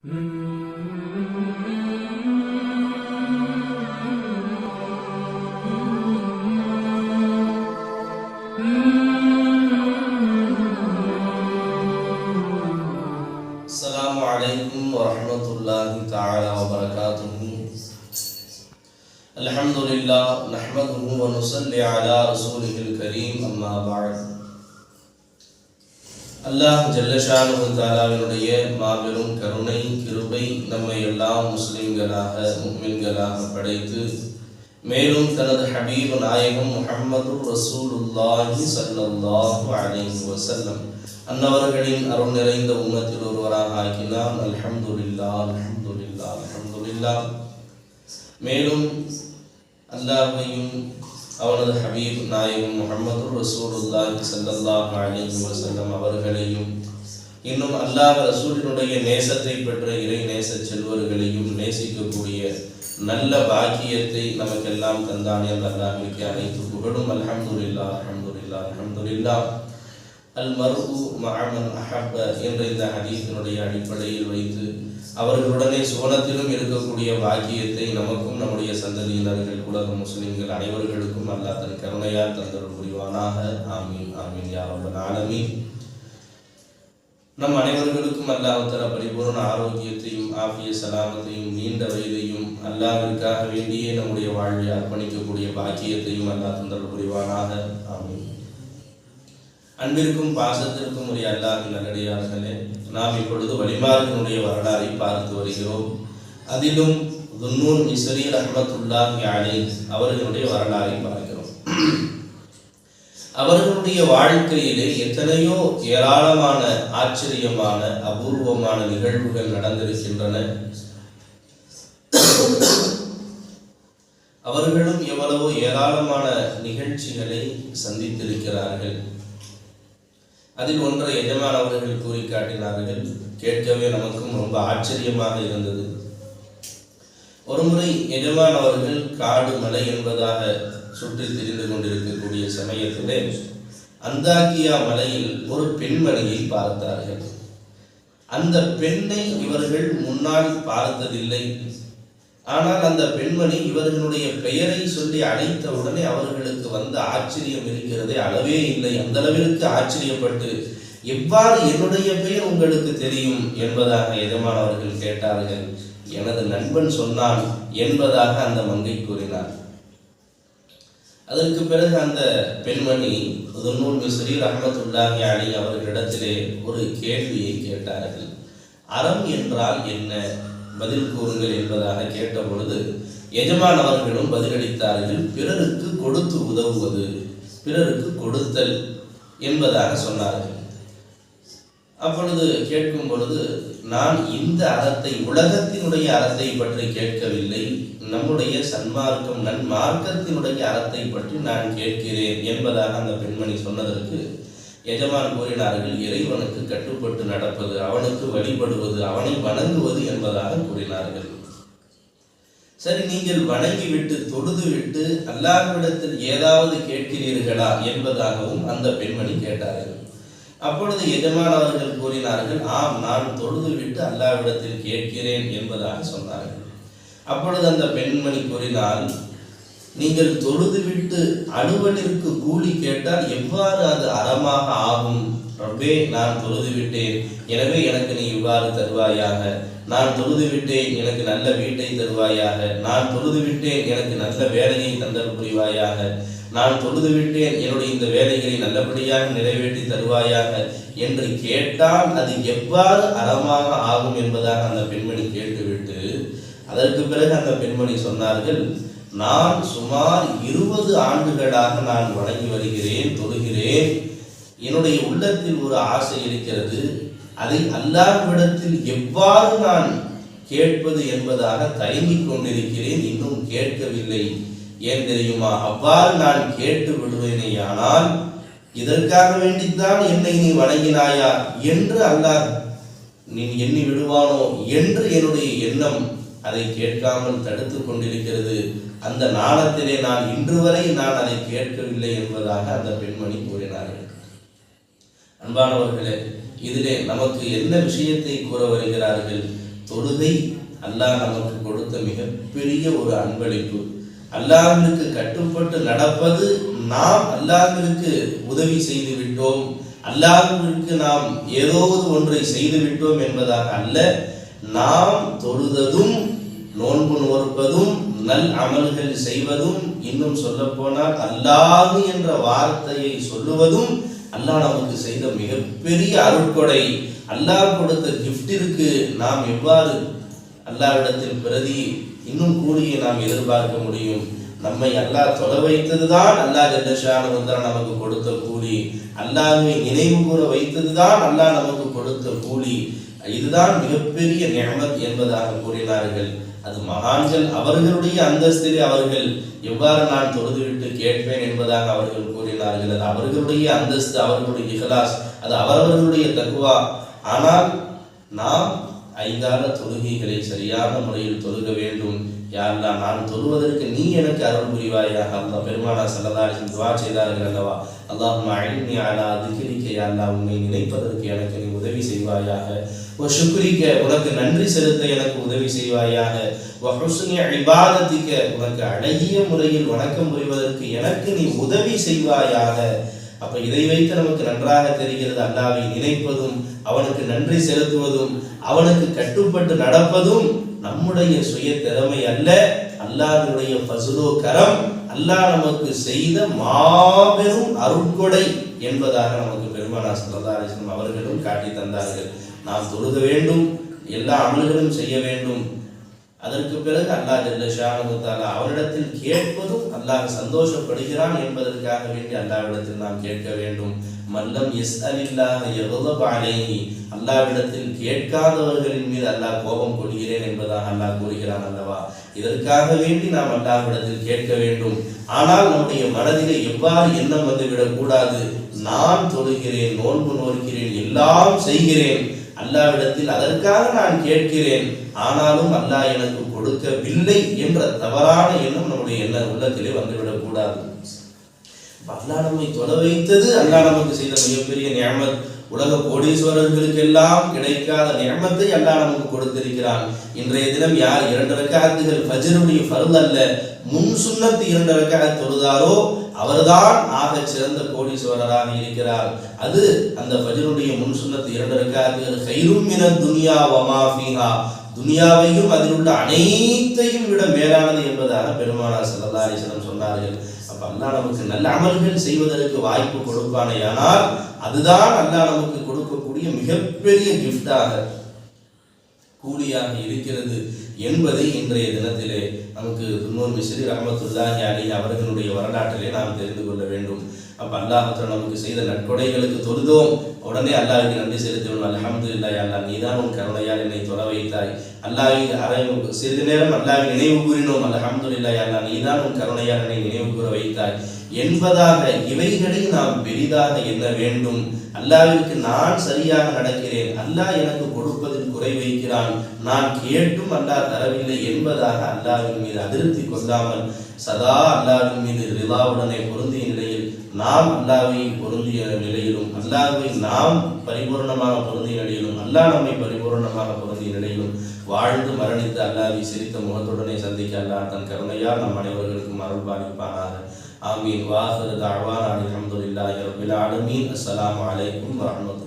السلام عليكم ورحمة الله تعالى وبركاته الحمد لله نحمده ونصلي على رسوله الكريم أما بعد அல்லாஹ் ஜல்லஷானு தாலாவினுடைய மாபெரும் கருணை கிருபை நம்மை எல்லாம் முஸ்லிம்களாக முக்மின்களாக படைத்து மேலும் தனது ஹபீப் நாயகம் முஹம்மது ரசூலுல்லாஹி சல்லாஹு அலைஹி வசல்லம் அன்னவர்களின் அருள் நிறைந்த உம்மத்தில் ஒருவராக ஆக்கினான். அல்ஹம்துலில்லாஹ் அல்ஹம்துலில்லாஹ் அல்ஹம்துலில்லாஹ். மேலும் அல்லாஹையும் அவனது ஹபீப் நாயகம் முகமது ரசூலுல்லாஹி ஸல்லல்லாஹு அலைஹி வஸல்லம் அவர்களையும் இன்னும் அல்லாஹ் ரசூலினுடைய நேசத்தை பெற்ற இறை நேச செல்வர்களையும் நேசிக்கக்கூடிய நல்ல பாக்கியத்தை நமக்கெல்லாம் தந்தானே அந்த அல்லாஹ்விற்கு அனைத்து புகழும். அலமதுல்லா அலமதுல்லா அலமதுல்லா அல் மர்ஹு மஅமன் அஹப்ப என்ற இந்த ஹதீஸினுடைய அடிப்படையில் வைத்து அவர்களுடனே சுவனத்திலும் இருக்கக்கூடிய பாக்கியத்தை நமக்கும் நம்முடைய சந்ததியினர்கள் உலக முஸ்லிம்கள் அனைவர்களுக்கும் அல்லாஹ் தன் கருணையால் தந்தருள் புரிவானாக ஆமீன் ஆமீன் யா ரப்பல் ஆலமீன். நம் அனைவர்களுக்கும் அல்லாஹ் பரிபூர்ண ஆரோக்கியத்தையும் ஆபிய சலாமத்தையும் நீண்ட வயதையும் அல்லாவிற்காக வேண்டியே நம்முடைய வாழ்வை அர்ப்பணிக்கக்கூடிய பாக்கியத்தையும் அல்லா தந்தருள் புரிவானாக ஆமீன். அன்பிற்கும் பாசத்திற்கும் உரிய அல்லாஹின் நல்லடியார்களே நாம் இப்பொழுது வழிமாறினுடைய வரலாறை பார்த்து வருகிறோம். அதிலும் துன்னூன் மிஸ்ரி ரஹமத்துல்லாஹி அலை அவர்களுடைய வரலாறை பார்க்கிறோம். அவர்களுடைய வாழ்க்கையிலே எத்தனையோ ஏராளமான ஆச்சரியமான அபூர்வமான நிகழ்வுகள் நடந்திருக்கின்றன. அவர்களும் எவ்வளவோ ஏராளமான நிகழ்ச்சிகளை சந்தித்திருக்கிறார்கள். அதில் ஒன்றை எஜமான் அவர்கள் கூறி காட்டினார்கள் கேட்கவே நமக்கும் ரொம்ப ஆச்சரியமாக இருந்தது. ஒருமுறை எஜமான் அவர்கள் காடு மலை என்பதாக சுற்றி திரிந்து கொண்டிருக்கக்கூடிய சமயத்திலே அந்தாக்கியா மலையில் ஒரு பெண்மணியை பார்த்தார்கள். அந்த பெண்ணை இவர்கள் முன்னால் பார்த்ததில்லை. ஆனால் அந்த பெண்மணி இவர்களுடைய பெயரை சொல்லி அழைத்தவுடனே அவர்களுக்கு வந்த ஆச்சரியம் இருக்கிறதே அளவே இல்லை. அந்த அளவிற்கு ஆச்சரியப்பட்டு எவ்வாறு என்னுடைய பெயர் உங்களுக்கு தெரியும்? என்பதாக எதமானவர்கள் கேட்டார்கள். எனது நண்பன் சொன்னான் என்பதாக அந்த மங்கை கூறினார். அதற்கு பிறகு அந்த பெண்மணி துன்னூல் மிஸ்ரி ரஹமத்துல்லாஹி அலி அவர்களிடத்திலே ஒரு கேள்வியை கேட்டார்கள். அறம் என்றால் என்ன? பதில் கூறுங்கள் என்பதாக கேட்ட பொழுது எஜமான் அவர்களும் பதிலளித்தார்கள் பிறருக்கு கொடுத்து உதவுவது பிறருக்கு கொடுத்தல் என்பதாக சொன்னார்கள். அப்பொழுது கேட்கும் பொழுது நான் இந்த அறத்தை உலகத்தினுடைய அறத்தை பற்றி கேட்கவில்லை நம்முடைய சன்மார்க்கம் நன்மார்க்கத்தினுடைய அறத்தை பற்றி நான் கேட்கிறேன் என்பதாக அந்த பெண்மணி சொன்னதற்கு எஜமான் கூறினார்கள் இறைவனுக்கு கட்டுப்பட்டு நடப்பது அவனுக்கு வழிபடுவது அவனை வணங்குவது என்பதாக கூறினார்கள். சரி நீங்கள் வணங்கிவிட்டு தொழுது விட்டு அல்லாஹ்விடத்தில் ஏதாவது கேட்கிறீர்களா என்பதாகவும் அந்த பெண்மணி கேட்டார்கள். அப்பொழுது எஜமான் அவர்கள் கூறினார்கள் ஆம் நான் தொழுது விட்டு அல்லாஹ்விடத்தில் கேட்கிறேன் என்பதாக சொன்னார்கள். அப்பொழுது அந்த பெண்மணி கூறினால் நீங்கள் தொழுதுவிட்டு அலுவலிற்கு கூலி கேட்டால் எவ்வாறு அது அறமாக ஆகும்? ரப்பே நான் தொழுது விட்டேன் எனவே எனக்கு நீ இவ்வாறு தருவாயாக. நான் தொழுது விட்டேன் எனக்கு நல்ல வீட்டை தருவாயாக. நான் தொழுது விட்டேன் எனக்கு நல்ல வேலையை தந்தல் புரிவாயாக. நான் தொழுது விட்டேன் என்னுடைய இந்த வேலைகளை நல்லபடியாக நிறைவேற்றி தருவாயாக. என்று கேட்டால் அது எவ்வாறு அறமாக ஆகும் என்பதாக அந்த பெண்மணி கேட்டுவிட்டு அதற்கு பிறகு அந்த பெண்மணி சொன்னார்கள் நான் சுமார் இருபது ஆண்டுகளாக நான் வணங்கி வருகிறேன் தொழுகிறேன் என்னுடைய உள்ளத்தில் ஒரு ஆசை இருக்கிறது. அதை அல்லாஹ்விடத்தில் எவ்வாறு நான் கேட்பது என்பதாக தயங்கிக் கொண்டிருக்கிறேன். இன்னும் கேட்கவில்லை. ஏன் தெரியுமா? அவ்வாறு நான் கேட்டு விடுவேனே ஆனால் இதற்காக வேண்டித்தான் என்னை நீ வணங்கினாயா என்று அல்லாஹ் நீ எண்ணி விடுவானோ? என்று என்னுடைய எண்ணம் அதை கேட்காமல் தடுத்து கொண்டிருக்கிறது. அந்த நாளத்திலே நான் இன்று வரை நான் அதை கேட்கவில்லை என்பதாக அந்த பெண்மணி கூறினார்கள். அன்பானவர்களே இதிலே நமக்கு என்ன விஷயத்தை கூற வருகிறார்கள்? தொழுகை அல்லாஹ் நமக்கு கொடுத்த மிகப்பெரிய ஒரு அன்பளிப்பு. அல்லாஹிற்கு கட்டுப்பட்டு நடப்பது நாம் அல்லாஹிற்கு உதவி செய்து விட்டோம். அல்லாஹிற்கு நாம் ஏதோ ஒன்றை செய்து விட்டோம் என்பதாக அல்ல நாம் தொழுததும் நோன்பு நோற்பதும் நல் அமல்கள் செய்வதும் இன்னும் சொல்ல போனால் அல்லாது என்ற வார்த்தையை சொல்லுவதும் அல்லாஹ் நமக்கு செய்த மிகப்பெரிய அருட்கொடை. அல்லாஹ் கொடுத்த கிஃப்டிற்கு நாம் எவ்வாறு அல்லாவிடத்தில் பிரதி இன்னும் கூடிய நாம் எதிர்பார்க்க முடியும்? நம்மை அல்லாஹ் தொலை வைத்ததுதான் அல்லாஹ் ஜல்லஷானவந்தான் நமக்கு கொடுத்த கூலி. அல்லாஹ்வை நினைவு கூற வைத்ததுதான் அல்லாஹ் நமக்கு கொடுத்த கூலி. இதுதான் மிகப்பெரிய நியமத் என்பதாக கூறினார்கள். அது மகான்கள் அவர்களுடைய அந்தஸ்திலே அவர்கள் எவ்வாறு நான் தொழுதுவிட்டு கேட்பேன் என்பதாக அவர்கள் கூறினார்கள். அது அவர்களுடைய அந்தஸ்து அவர்களுடைய இகலாஸ் அது அவரவர்களுடைய தக்குவா. ஆனால் நாம் ஐந்தால தொழுகைகளை சரியான முறையில் தொழுக வேண்டும். யாரெல்லாம் நான் தொழுவதற்கு நீ எனக்கு அருள் புரிவாயாக. அல்லா பெருமானா சல்லதாரின் துவா செய்தார்கள் அல்லவா? அல்லாஹும் அழிமி அலா திகிரிக்க யாழ்லா உன்னை நினைப்பதற்கு எனக்கு நீ உதவி செய்வாயாக. ஓ சுக்ரிக்க உனக்கு நன்றி செலுத்த எனக்கு உதவி செய்வாயாக. ஓ ஹுஸ்னி இபாதத்திக்க உனக்கு அழகிய முறையில் வணக்கம் புரிவதற்கு எனக்கு நீ உதவி செய்வாயாக. அப்ப இதை வைத்து நமக்கு நன்றாக தெரிகிறது அல்லாவை நினைப்பதும் அவனுக்கு நன்றி செலுத்துவதும் அவனுக்கு கட்டுப்பட்டு நடப்பதும் நம்முடைய சுய திறமை அல்ல. அல்லாருடைய ஃபசுலோ கரம் அல்லாஹ் நமக்கு செய்த மாபெரும் அருட்கொடை என்பதாக நமக்கு பெருமானா சல்லா அலிஸ்லம் அவர்களும் காட்டி தந்தார்கள். நாம் தொழுக வேண்டும் எல்லா அமல்களும் செய்ய வேண்டும். அதற்கு பிறகு அல்லாஹ் ஜெல்ல ஷானகுத்தாலா அவரிடத்தில் கேட்பதும் அல்லாஹ் சந்தோஷப்படுகிறான் என்பதற்காக வேண்டி அல்லாவிடத்தில் நாம் கேட்க வேண்டும். மல்லம் எஸ் அலில்லாஹ் எவ்வளவு அலைஹி அல்லாவிடத்தில் கேட்காதவர்களின் மீது அல்லாஹ் கோபம் கொள்கிறேன் என்பதாக அல்லாஹ் கூறுகிறான் அல்லவா? இதற்காக வேண்டி நாம் அல்லாஹ்விடத்தில் கேட்க வேண்டும். ஆனால் நம்முடைய மனதிலே எவ்வாறு எண்ணம் வந்துவிடக் கூடாது? நான் தொழுகிறேன் நோன்பு நோக்கிறேன் எல்லாம் செய்கிறேன். அல்லாவிடத்தில் அதற்காக நான் கேட்கிறேன். ஆனாலும் அல்லாஹ் எனக்கு கொடுக்கவில்லை என்ற தவறான எண்ணம் நம்முடைய எண்ண உள்ளத்திலே வந்துவிடக் கூடாது. அல்லாஹ் நம்மை தொலை வைத்தது அல்லாஹ் நமக்கு செய்த மிகப்பெரிய நியமத் உலக கோடீஸ்வரர்களுக்கு எல்லாம் கிடைக்காத நியமத்தை அல்லாஹ் நமக்கு கொடுத்திருக்கிறான். இன்றைய தினம் யார் இரண்டு ரக்காத்துகள் ஃபஜ்ருடைய ஃபர்ல் அல்ல முன் சுண்ணத்து இரண்டு ரக்காத் தொழுதாரோ அவர்தான் ஆக சிறந்த கோடீஸ்வரராக இருக்கிறார். அது அந்த ஃபஜ்ருடைய முன் சுன்னத்து இரண்டு ரக்காத்துகள் கைரும் மின துனியா வமாஃபீஹா துனியாவையும் அதில் உள்ள அனைத்தையும் விட மேலானது என்பதாக பெருமானார் ஸல்லல்லாஹு அலைஹி சொன்னார்கள். அல்லா நமக்கு நல்ல அமல்கள் செய்வதற்கு வாய்ப்பு கொடுப்பானேயானால் அதுதான் அல்லா நமக்கு கொடுக்கக்கூடிய மிகப்பெரிய கிஃப்டாக கூலியாக இருக்கிறது என்பதை இன்றைய தினத்திலே நமக்கு துன்னூர் மிஸ்ரி ரஹமத்துல்லாஹி அலி அவர்களுடைய வரலாற்றிலே நாம் தெரிந்து கொள்ள வேண்டும். அப்ப அல்லாஹத்தில் நமக்கு செய்த நட்கொடைகளுக்கு தொழுதோம். உடனே அல்லாஹுக்கு நன்றி செலுத்தணும் அல்ஹம்துலில்லாஹ் அல்லா நீதான் உன் கருணையால் என்னை தொலை வைத்தாய். அல்லாஹ்வை அரை சிறிது நேரம் அல்லாஹ் நினைவு கூறினோம். அல்ஹம்துலில்லாஹ் அல்லா நீதான் உன் கருணையால் என்னை நினைவு கூற வைத்தாய். என்பதாக இவைகளை நாம் பெரிதாக எண்ண வேண்டும். அல்லாவிற்கு நான் சரியாக நடக்கிறேன். அல்லாஹ் எனக்கு கொடுப்பதில் குறை வைக்கிறான். நான் கேட்டும் அல்லாஹ் தரவில்லை என்பதாக அல்லாவின் மீது அதிருப்தி கொள்ளாமல் சதா அல்லாவின் மீது ரிலாவுடனே பொருந்திய நிலையில் நாம் அல்லாவை பொருந்திய நிலையிலும் அல்லாவை நாம் பரிபூர்ணமாக பொருந்திய நிலையிலும் அல்லாஹ் நம்மை பரிபூர்ணமாக பொருந்திய நிலையிலும் வாழ்ந்து மரணித்து அல்லாவை சிரித்த முகத்துடனே சந்திக்க அல்லாஹ் தன் கருணையால் நம் அனைவர்களுக்கும் அருள் பாலிப்பானாக. ஆமீன். வாஹிரு தஅவானா அல்ஹம்துலில்லாஹி ரபில் ஆலமீன். அஸ்ஸலாமு அலைக்கும் வரஹ்மத்துல்லாஹி